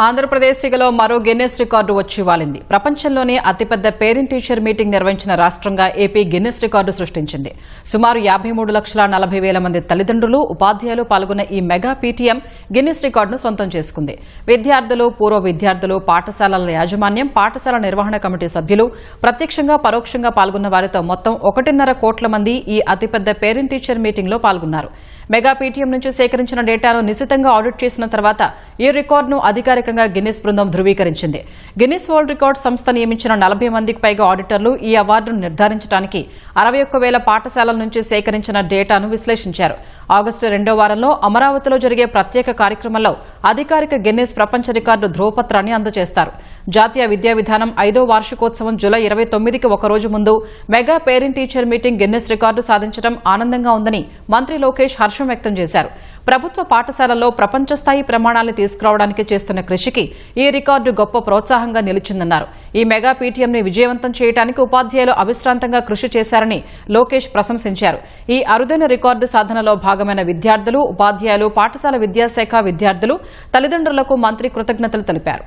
ఆంధ్రప్రదేశ్లో మరో Guinness record వచ్చి వాలింది. ప్రపంచంలోనే అతిపెద్ద పేరెంట్ టీచర్ మీటింగ్ నిర్వహించిన రాష్ట్రంగా ఏపీ గిన్నెస్ రికార్డు సృష్టించింది. సుమారు యాభై మూడు లక్షల నలభై వేల మంది తల్లిదండ్రులు ఉపాధ్యాయులు పాల్గొన్న ఈ మెగా పీటీఎం గిన్నెస్ రికార్డును సొంతం చేసుకుంది. విద్యార్థులు పూర్వ విద్యార్థులు పాఠశాలల యాజమాన్యం పాఠశాల నిర్వహణ కమిటీ సభ్యులు ప్రత్యక్షంగా పరోక్షంగా పాల్గొన్న వారితో మొత్తం ఒకటిన్నర కోట్ల మంది ఈ అతిపెద్ద పేరెంట్ టీచర్ మీటింగ్లో పాల్గొన్నారు. మెగా పీటీఎం నుంచి సేకరించిన డేటాను నిశితంగా ఆడిట్ చేసిన తర్వాత ఈ రికార్డును అధికారికంగా గిన్నిస్ బృందం ధృవీకరించింది. గిన్నిస్ వరల్డ్ రికార్డ్ సంస్థ నియమించిన నలభై మందికి పైగా ఆడిటర్లు ఈ అవార్డును నిర్ధారించడానికి అరవై ఒక్క వేల పాఠశాలల నుంచి సేకరించిన డేటాను విశ్లేషించారు. ఆగస్టు రెండో వారంలో అమరావతిలో జరిగే ప్రత్యేక కార్యక్రమంలో అధికారిక గిన్నిస్ ప్రపంచ రికార్డు ధ్రువపత్రాన్ని అందజేస్తారు. జాతీయ విద్యా విధానం ఐదో వార్షికోత్సవం జూలై ఇరవై తొమ్మిదికి ఒక రోజు ముందు mega parent teacher meeting Guinness record సాధించడం ఆనందంగా ఉందని మంత్రి లోకేష్ హర్షం వ్యక్తం చేశారు. ప్రభుత్వ పాఠశాలల్లో ప్రపంచ స్థాయి ప్రమాణాలను తీసుకురావడానికి చేస్తున్న కృషికి ఈ రికార్డు గొప్ప ప్రోత్సాహంగా నిలిచిందన్నారు. ఈ మెగా పీటీఎంని విజయవంతం చేయడానికి ఉపాధ్యాయులు అవిశ్రాంతంగా కృషి చేశారని లోకేష్ ప్రశంసించారు. ఈ అరుదైన రికార్డు సాధనలో భాగమైన విద్యార్థులు ఉపాధ్యాయులు పాఠశాల విద్యాశాఖ విద్యార్థులు తల్లిదండ్రులకు మంత్రి కృతజ్ఞతలు తెలిపారు.